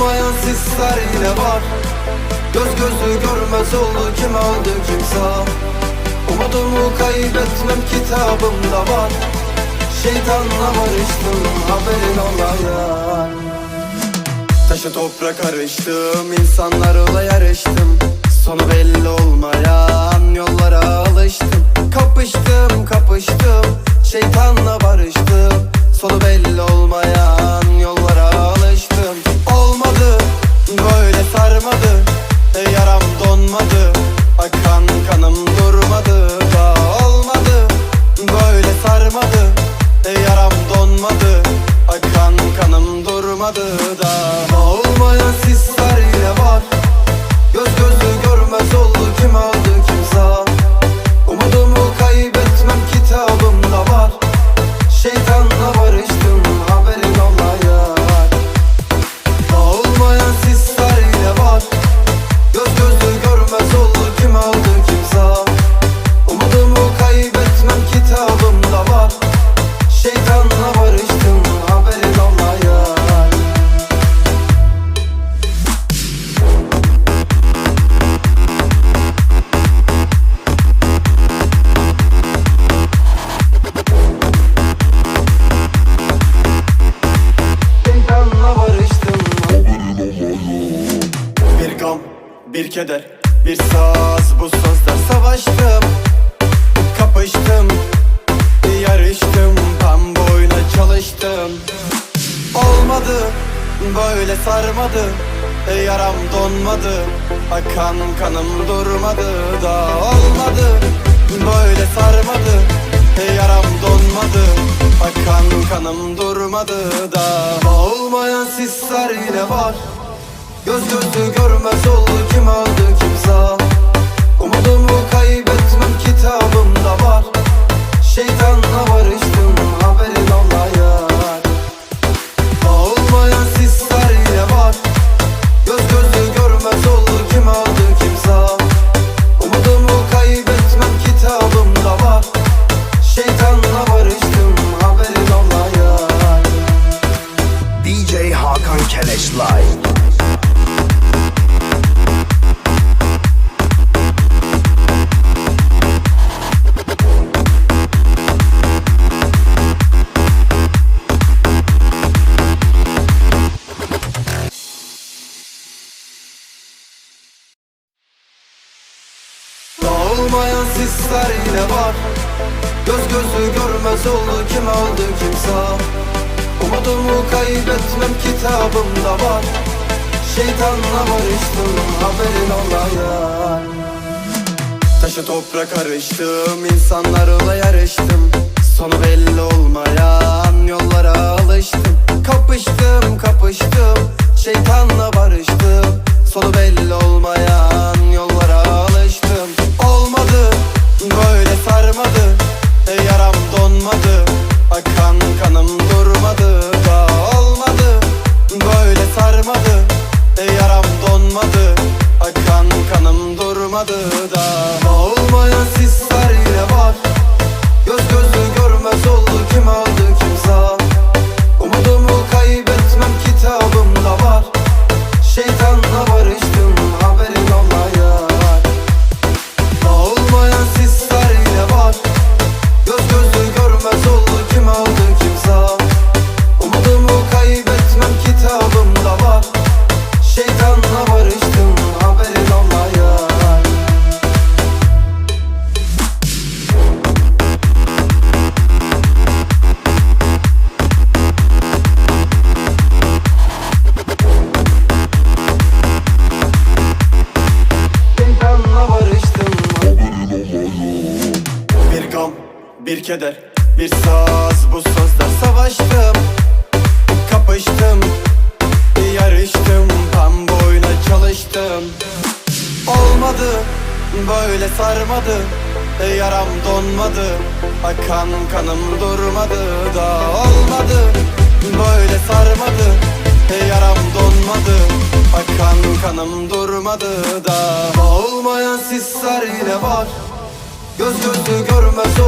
Olmayan sisler yine var. Göz gözü görmez oldu kim aldı kim sağ Umudumu kaybetmem kitabımda var. Şeytanla barıştım haberin olaya Taşı toprak karıştım insanlarla yarıştım. Sonu belli olmayan yollara alıştım. Kapıştım kapıştım şeytanla barıştım. Sonu belli olmayan bir keder, bir saz Bu sözler. Savaştım Kapıştım, yarıştım Tam boyuna çalıştım. Olmadı, böyle sarmadı Yaram donmadı Akan kanım durmadı da. Olmadı, böyle sarmadı Yaram donmadı Akan kanım durmadı da. Olmayan sisler yine var Göz gözü görmez oldu kim aldı kim sağ Sisler yine var. Göz gözü görmez oldu kim aldı kim sağ. Umudumu kaybetmem kitabımda var. Şeytanla barıştım haberin olaya Taşı toprak karıştım insanlarla yarıştım. Sonu belli olmayan yollara alıştım. Kapıştım kapıştım donmadı Akan kanım durmadı da olmadı. Böyle sarmadı e, yaram donmadı. Akan kanım durmadı da bir keder, bir saz Bu sözler savaştım. Kapıştım, yarıştım Tam boyuna çalıştım. Olmadı, böyle sarmadı Yaram donmadı Akan kanım durmadı da. Olmadı, böyle sarmadı Yaram donmadı Akan kanım durmadı da. Olmayan sisler yine var Göz gözü görmez